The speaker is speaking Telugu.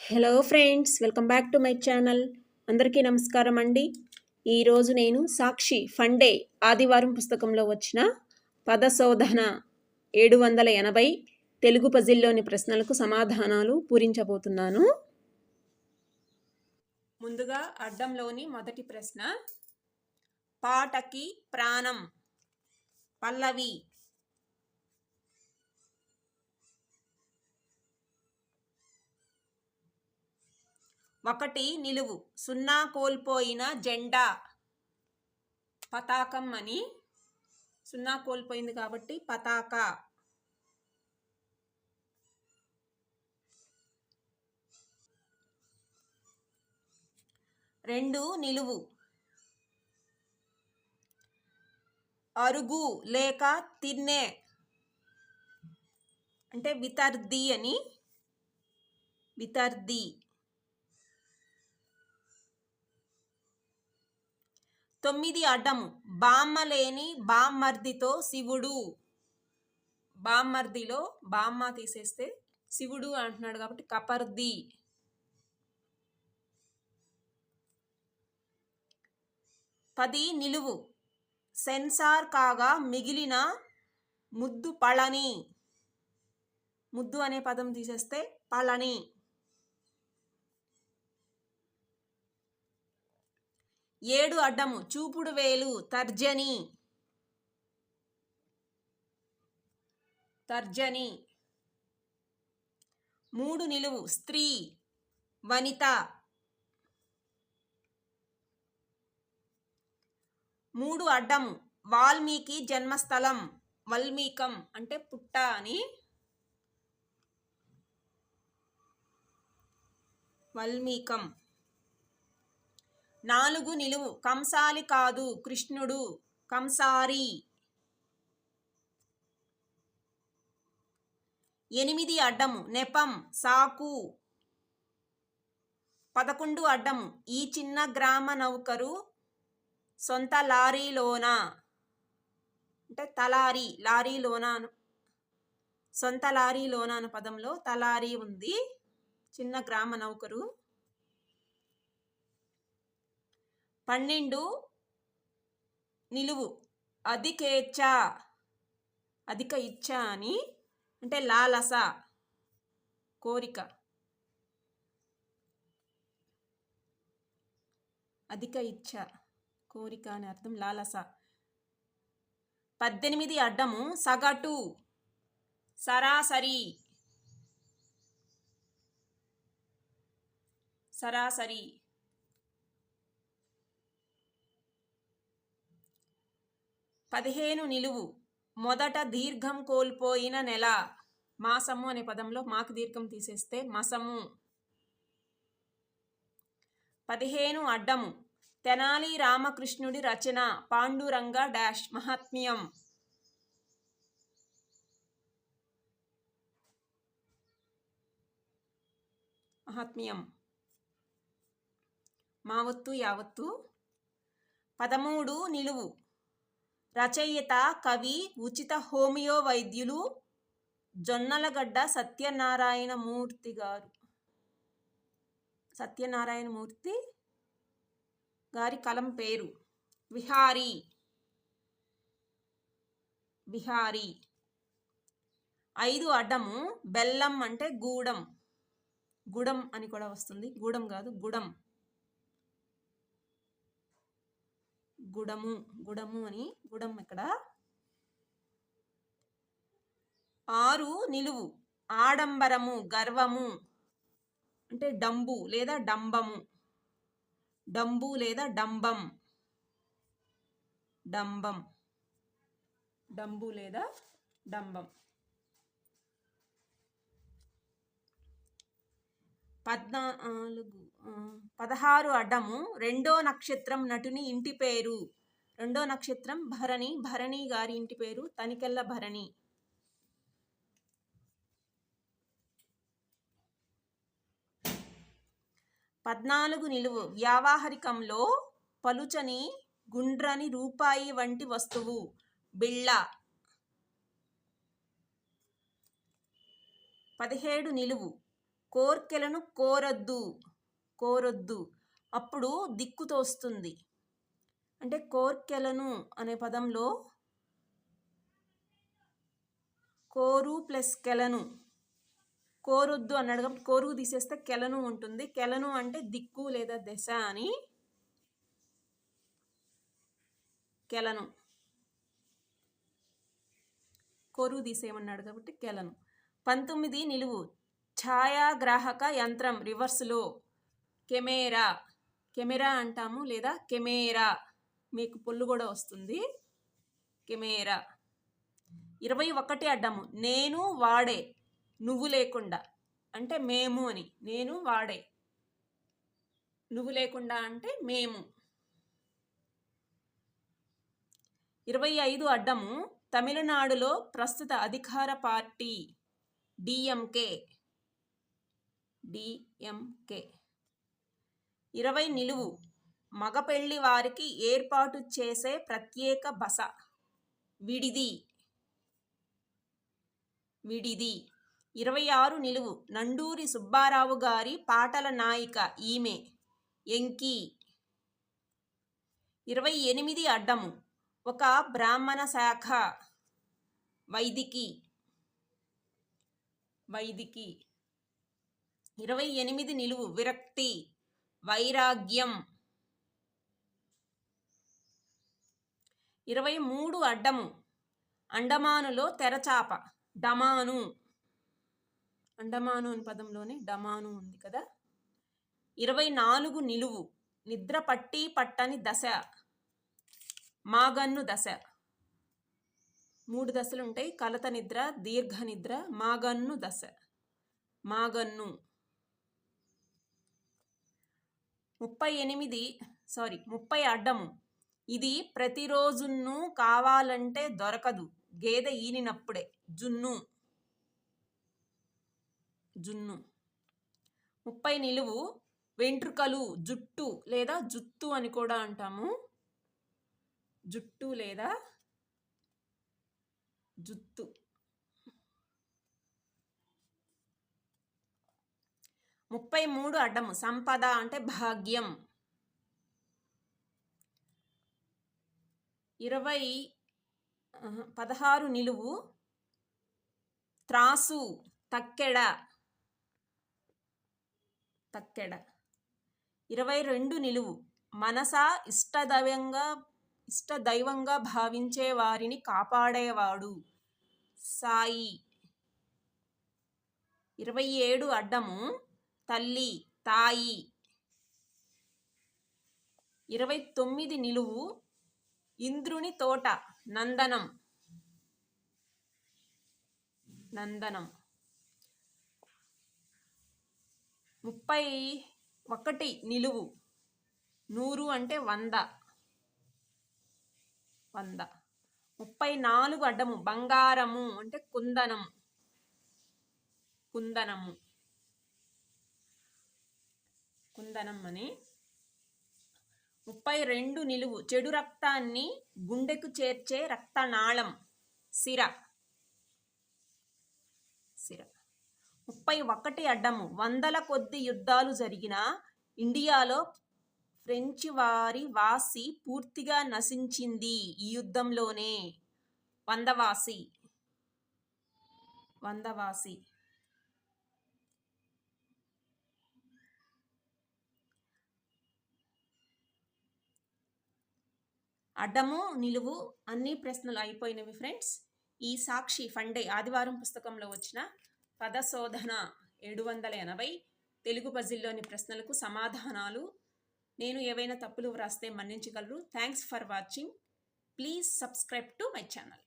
Hello friends welcome back to my channel అందరికీ నమస్కారం అండి. ఈరోజు నేను సాక్షి ఫండే ఆదివారం పుస్తకంలో వచ్చిన పదశోధన ఏడు వందల ఎనభై తెలుగు పజిల్లోని ప్రశ్నలకు సమాధానాలు పూరించబోతున్నాను. ముందుగా అడ్డంలోని మొదటి ప్రశ్న. పాటకి ప్రాణం. పల్లవి. ఒకటి నిలువు. సున్నా కోల్పోయిన జెండా పతాకం అని. సున్నా కోల్పోయింది కాబట్టి పతాక. రెండు నిలువు. అరుగు లేక తిన్నే. అంటే వితర్ది అని. వితర్ది. తొమ్మిది అడ్డము. బామ్మ లేని బామ్మర్దితో శివుడు. బామ్మర్దిలో బామ్మ తీసేస్తే శివుడు అంటున్నాడు కాబట్టి కపర్ది. పది నిలువు. సెన్సార్ కాగా మిగిలిన ముద్దు పళని. ముద్దు అనే పదం తీసేస్తే పళని. ఏడు అడ్డము చూపుడు వేలు తర్జని. తర్జని. మూడు నిలువు స్త్రీ. వనిత. మూడు అడ్డము వాల్మీకి జన్మస్థలం వల్మీకం అంటే పుట్ట అని. వల్మీకం. నాలుగు నిలువు. కంసాలి కాదు కృష్ణుడు కంసారి. ఎనిమిది అడ్డము. నెపం సాకు. పదకొండు అడ్డము. ఈ చిన్న గ్రామ నౌకరు సొంత లారీలోన అంటే తలారి లారీలోన సొంత లారీలోన అన్న పదంలో తలారీ ఉంది. చిన్న గ్రామ నౌకరు. పన్నెండు నిలువు. అధికేచ్ఛ అధిక ఇచ్ఛ అని అంటే లాలస. కోరిక. అధిక ఇచ్ఛ కోరిక అని అర్థం లాలస. పద్దెనిమిది అడ్డము సగటు. సరాసరి. సరాసరి. పదిహేను నిలువు. మొదట దీర్ఘం కోల్పోయిన నెల. మాసము అనే పదంలో మాకు దీర్ఘం తీసేస్తే మసము. పదిహేను అడ్డము. తెనాలి రామకృష్ణుడి రచన. పాండురంగ డాష్. మహాత్మ్యం. మహాత్మ్యం. మావత్తు యావత్తు. పదమూడు నిలువు. రచయిత కవి ఉచిత హోమియో వైద్యులు జొన్నలగడ్డ సత్యనారాయణ మూర్తి గారు. సత్యనారాయణ మూర్తి గారి కలం పేరు విహారీ. విహారీ. ఐదు అడ్డము బెల్లం అంటే గూడం. గుడం అని కూడా వస్తుంది. గూడం కాదు గుడం. గుడము గుడము అని గుడం ఇక్కడ. ఆరు నిలువు ఆడంబరము గర్వము అంటే డంబు లేదా డంబము. డంబు లేదా డంబం. డంబం. డంబు లేదా డంబం. పద్నాలుగు పదహారు అడ్డము రెండో నక్షత్రం నటుని ఇంటి పేరు. రెండో నక్షత్రం భరణి. భరణి గారి ఇంటి పేరు తనికెళ్ళ భరణి. పద్నాలుగు నిలువు. వ్యావహారికంలో పలుచని గుండ్రని రూపాయి వంటి వస్తువు. బిళ్ళ. పదిహేడు నిలువు. కోర్కెలను కోరొద్దు. కోరొద్దు. అప్పుడు దిక్కుతోస్తుంది అంటే కోర్కెలను అనే పదంలో కోరు ప్లస్ కెలను. కోరొద్దు అన్నాడు కాబట్టి కోరుకు తీసేస్తే కెలను ఉంటుంది. కెలను అంటే దిక్కు లేదా దశ అని కెలను. కోరుకు తీసేయమన్నాడు కాబట్టి కెలను. పంతొమ్మిది నిలువు. ఛాయాగ్రాహక యంత్రం రివర్స్లో. కెమెరా. కెమెరా అంటాము లేదా కెమెరా. మీకు పొల్లు కూడా వస్తుంది. కెమెరా. ఇరవై ఒకటి అడ్డము. నేను వాడే నువ్వు లేకుండా. అంటే మేము అని. నేను వాడే. నువ్వు లేకుండా అంటే మేము. ఇరవై ఐదు అడ్డము. తమిళనాడులో ప్రస్తుత అధికార పార్టీ డిఎంకే. డిఎంకే. ఇరవై నిలువు. మగ పెళ్ళి వారికి ఏర్పాటు చేసే ప్రత్యేక బస. విడిది. విడిది. ఇరవై ఆరు నిలువు. నండూరి సుబ్బారావు గారి పాటల నాయిక ఈమె. ఎంకి. ఇరవై ఎనిమిది అడ్డము. ఒక బ్రాహ్మణ శాఖ. వైదికి. వైదికి. ఇరవై ఎనిమిది నిలువు. విరక్తి. వైరాగ్యం. ఇరవై మూడు అడ్డము. అండమానులో తెరచాప. డమాను. అండమాను అని పదంలోనే డమాను ఉంది కదా. ఇరవై నాలుగు నిలువు. నిద్ర పట్టి పట్టని దశ. మాగన్ను దశ. మూడు దశలు ఉంటాయి. కలత నిద్ర దీర్ఘ నిద్ర మాగన్ను దశ. మాగన్ను. ముప్పై ఎనిమిది సారీ ముప్పై అడ్డము. ఇది ప్రతిరోజును కావాలంటే దొరకదు. గేదె ఈనినప్పుడే. జున్ను. జున్ను. ముప్పై నిలువు వెంట్రుకలు జుట్టు లేదా జుత్తు అని కూడా అంటాము. జుట్టు లేదా జుత్తు. ముప్పై మూడు అడ్డము. సంపద అంటే భాగ్యం. ఇరవై పదహారు నిలువు త్రాసు తక్కెడ తక్కెడ. ఇరవై రెండు నిలువు మనస ఇష్టదైవంగా ఇష్టదైవంగా భావించే వారిని కాపాడేవాడు. సాయి. ఇరవై ఏడు అడ్డము తల్లి తాయి. ఇరవై తొమ్మిది నిలువు ఇంద్రుని తోట నందనం. నందనం. ముప్పై ఒకటి నిలువు. నూరు అంటే వంద. వంద. ముప్పై నాలుగు అడ్డము బంగారము అంటే కుందనం. కుందనము. కుందనం అని ముప్పై రెండు నిలువు. చెడు రక్తాన్ని గుండెకు చేర్చే రక్తనాళం. సిర. సిర. ముప్పై ఒకటి అడ్డము. వందల కొద్ది యుద్ధాలు జరిగిన ఇండియాలో ఫ్రెంచ్ వారి వాసి పూర్తిగా నశించింది ఈ యుద్ధంలోనే. వందవాసి. వందవాసి. అడ్డము నిలువు అన్ని ప్రశ్నలు అయిపోయినవి ఫ్రెండ్స్. ఈ సాక్షి ఫండే ఆదివారం పుస్తకంలో వచ్చిన పదశోధన ఏడు వందల ఎనభై తెలుగు పజిల్లోని ప్రశ్నలకు సమాధానాలు. నేను ఏవైనా తప్పులు వ్రాస్తే మన్నించగలరు. Thanks for watching please subscribe to my channel